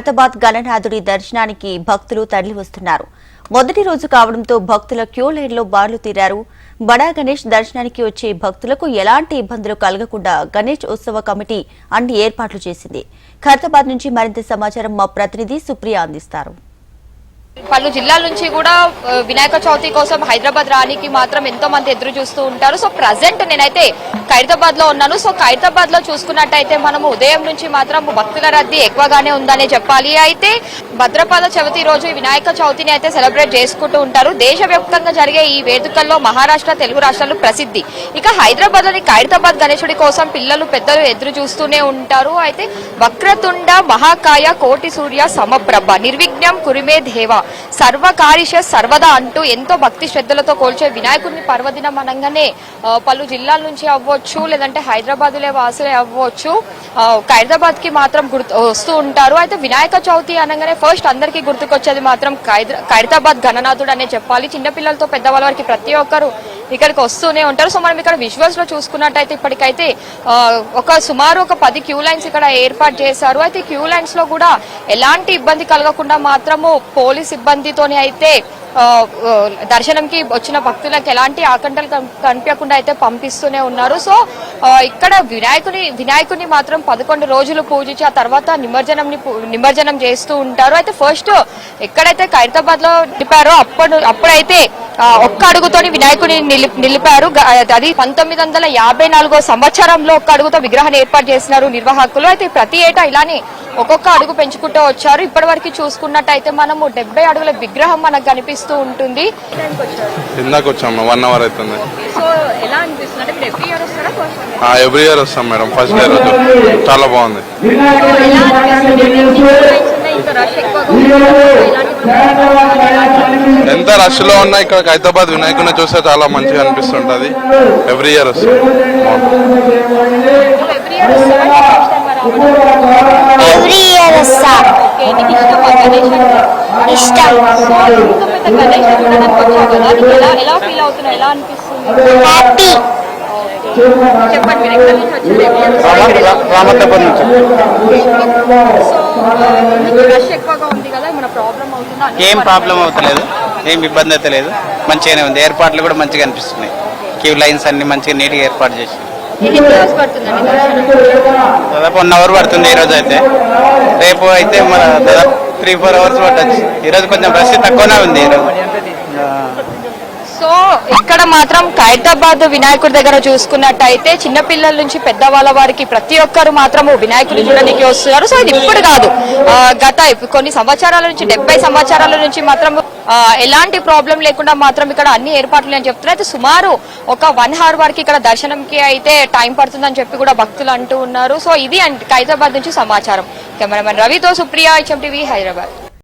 హైదరాబాద్ గణనాథుడి దర్శనానికి భక్తులు తరలి వస్తున్నారు మొదటి రోజు కావడంతో భక్తుల క్యూ లైన్లో బార్లు తీరారు. బడా గణేష్ దర్శనానికి వచ్చే భక్తులకు ఎలాంటి ఇబ్బందులు కలగకుండా గణేష్ ఉత్సవ కమిటీ అన్ని ఏర్పాట్లు చేసింది. ఖైరతాబాద్ నుంచి మరింత సమాచారం మా ప్రతినిధి సుప్రియ అందిస్తారు. పలు జిల్లాల నుంచి కూడా వినాయక చవితి కోసం హైదరాబాద్ రానికి మాత్రం ఎంతో మంది ఎదురు చూస్తూ ఉంటారు. సో ప్రజెంట్ నేనైతే ఖైరతాబాద్లో ఉన్నాను. సో ఖైరతాబాద్లో చూసుకున్నట్టయితే మనము ఉదయం నుంచి మాత్రం భక్తుల రద్దీ ఎక్కువగానే ఉందనే చెప్పాలి. అయితే భద్రపాద చవితి రోజు వినాయక చవితిని అయితే సెలబ్రేట్ చేసుకుంటూ ఉంటారు. దేశవ్యాప్తంగా జరిగే ఈ వేడుకల్లో మహారాష్ట్ర తెలుగు రాష్ట్రాలు ప్రసిద్ధి. ఇక హైదరాబాద్లోని ఖైరతాబాద్ గణేశుడి కోసం పిల్లలు పెద్దలు ఎదురు చూస్తూనే ఉంటారు. అయితే వక్రతుండ మహాకాయ కోటి సూర్య సమప్రభ నిర్విఘ్నం కురిమే దేవ సర్వకారిష సర్వదా అంటూ ఎంతో భక్తి శ్రద్ధలతో కోల్చే వినాయకుడిని పర్వదినం అనగానే పలు జిల్లాల నుంచి అవ్వచ్చు లేదంటే హైదరాబాద్లే వాసులే అవ్వచ్చు. ఆ, కి మాత్రం గుర్తు వస్తూ ఉంటారు. అయితే వినాయక చవితి అనగానే ఫస్ట్ అందరికీ గుర్తుకొచ్చేది మాత్రం ఖైద- ఖైరతాబాద్ గణనాథుడు అనే చెప్పాలి. చిన్నపిల్లలతో పెద్దవాళ్ళ వారికి ప్రతి ఒక్కరు ఇక్కడికి వస్తూనే ఉంటారు. సో మనం ఇక్కడ విజువల్స్లో చూసుకున్నట్టయితే ఇప్పటికైతే ఒక సుమారు ఒక పది క్యూ లైన్స్ ఇక్కడ ఏర్పాటు చేశారు. అయితే క్యూ లైన్స్లో కూడా ఎలాంటి ఇబ్బంది కలగకుండా మాత్రము పోలీస్ ఇబ్బందితోనే అయితే దర్శనంకి వచ్చిన భక్తులకు ఎలాంటి ఆకంటలు కనిపించకుండా అయితే పంపిస్తూనే ఉన్నారు. సో ఇక్కడ వినాయకుని వినాయకుని మాత్రం పదకొండు రోజులు పూజించి ఆ తర్వాత నిమజ్జనం నిమజ్జనం చేస్తూ ఉంటారు. అయితే ఫస్ట్ ఎక్కడైతే ఖైరతాబాద్లో నిలిపారో అప్పుడు అప్పుడైతే ఒక్క అడుగుతోని వినాయకుని నిలి- నిలిపారు. అది పంతొమ్మిది వందల యాభై నాలుగో సంవత్సరంలో ఒక్క అడుగుతో విగ్రహాన్ని ఏర్పాటు చేసినారు నిర్వాహకులు. అయితే ప్రతి ఏటా ఇలానే ఒక్కొక్క అడుగు పెంచుకుంటూ వచ్చారు. ఇప్పటి వరకు చూసుకున్నట్టయితే మనము డెబ్బై అడుగుల విగ్రహం మనకు కనిపిస్తూ ఉంటుంది. వన్ అవర్ అవుతుంది ఎవ్రీ ఇయర్ ఇయర్ వస్తాం మేడం. ఫస్ట్ రోజు చాలా బాగుంది. రష్ ఎంత రష్లో ఉన్నా ఇక్కడ హైదరాబాద్ వినాయకుని చూస్తే చాలా మంచిగా అనిపిస్తుంటది. ఎవ్రీ ఇయర్ వస్తాం ఎవ్రీ ఇయర్ వస్తారా ఎవ్రీ ఇయర్ వస్తా. నీకు ఇష్టమా గణేష్ అంటే? ఇష్టం. సో ఇంత పెద్ద గణేష్ చూడడానికి వచ్చావు కదా నీకు ఎలా ఎలా ఫీల్ అవుతున్నావు ఎలా అనిపిస్తుంది హ్యాపీ చెప్పండి. మీరు ఎక్కడి నుంచి. వచ్చారు ఎవ్రీ ఇయర్ రామతపూర్ నుంచి సో మీకు రష్ ఎక్కువగా ఉంది కదా ఏమైనా ప్రాబ్లం అవుతుందా? ఏం ప్రాబ్లం అవుతలేదు. ఏం ఇబ్బంది అయితే లేదు. మంచిగానే ఉంది. ఏర్పాట్లు కూడా మంచిగా అనిపిస్తున్నాయి. క్యూ లైన్స్ అన్ని మంచిగా నీట్గా ఏర్పాటు చేసి. దాదాపు వన్ అవర్ పడుతుంది ఈ రోజు అయితే. రేపు అయితే మన దాదాపు త్రీ ఫోర్ అవర్స్ పట్టచ్చు. ఈ రోజు కొంచెం రష్ తక్కువనే ఉంది ఈ రోజు. సో ఇక్కడ మాత్రం ఖైరతాబాద్ వినాయకుడి దగ్గర చూసుకున్నట్టయితే చిన్నపిల్లల నుంచి పెద్దవాళ్ళ వారికి ప్రతి ఒక్కరు మాత్రము వినాయకుడిని చూడడానికి వస్తున్నారు. సో ఇది ఇప్పుడు కాదు. గత కొన్ని సంవత్సరాల నుంచి డెబ్బై సంవత్సరాల నుంచి మాత్రం ఎలాంటి ప్రాబ్లం లేకుండా మాత్రం ఇక్కడ అన్ని ఏర్పాట్లు అని చెప్తున్నారు. అయితే సుమారు ఒక వన్ అవర్ వరకు ఇక్కడ దర్శనంకి అయితే టైం పడుతుందని చెప్పి కూడా భక్తులు అంటూ ఉన్నారు. సో ఇది హైదరాబాద్ నుంచి సమాచారం. కెమెరామెన్ రవితో సుప్రియ హెచ్ఎం టీవీ హైదరాబాద్.